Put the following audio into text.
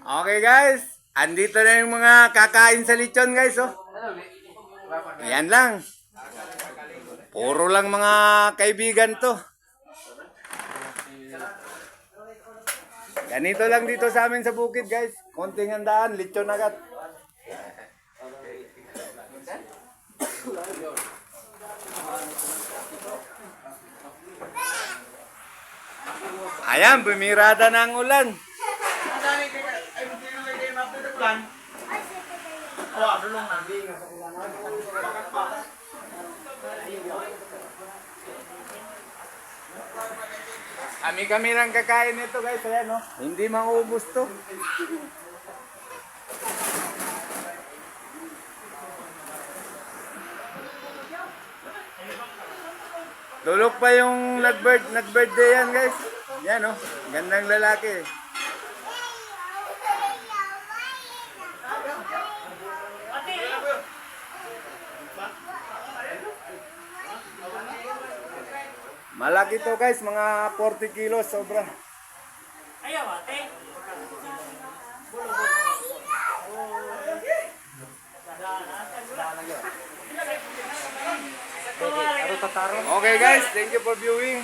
Okay guys, andito na yung mga kakain sa lechon guys oh. Ayan lang. Puro lang mga kaibigan to. Ganito lang dito sa amin sa bukid guys. Konting handaan, lechon agad. Ayan, bumirada na ang ulan. Kami kami lang kakain nito guys, ayan oh. Hindi maubos to. Tulog pa yung nag-bird, nag-birthday yan guys. Yan oh, gandang lalaki. Malaki to guys, mga 40 kilos sobra. Ayaw, ate. Okay guys, thank you for viewing.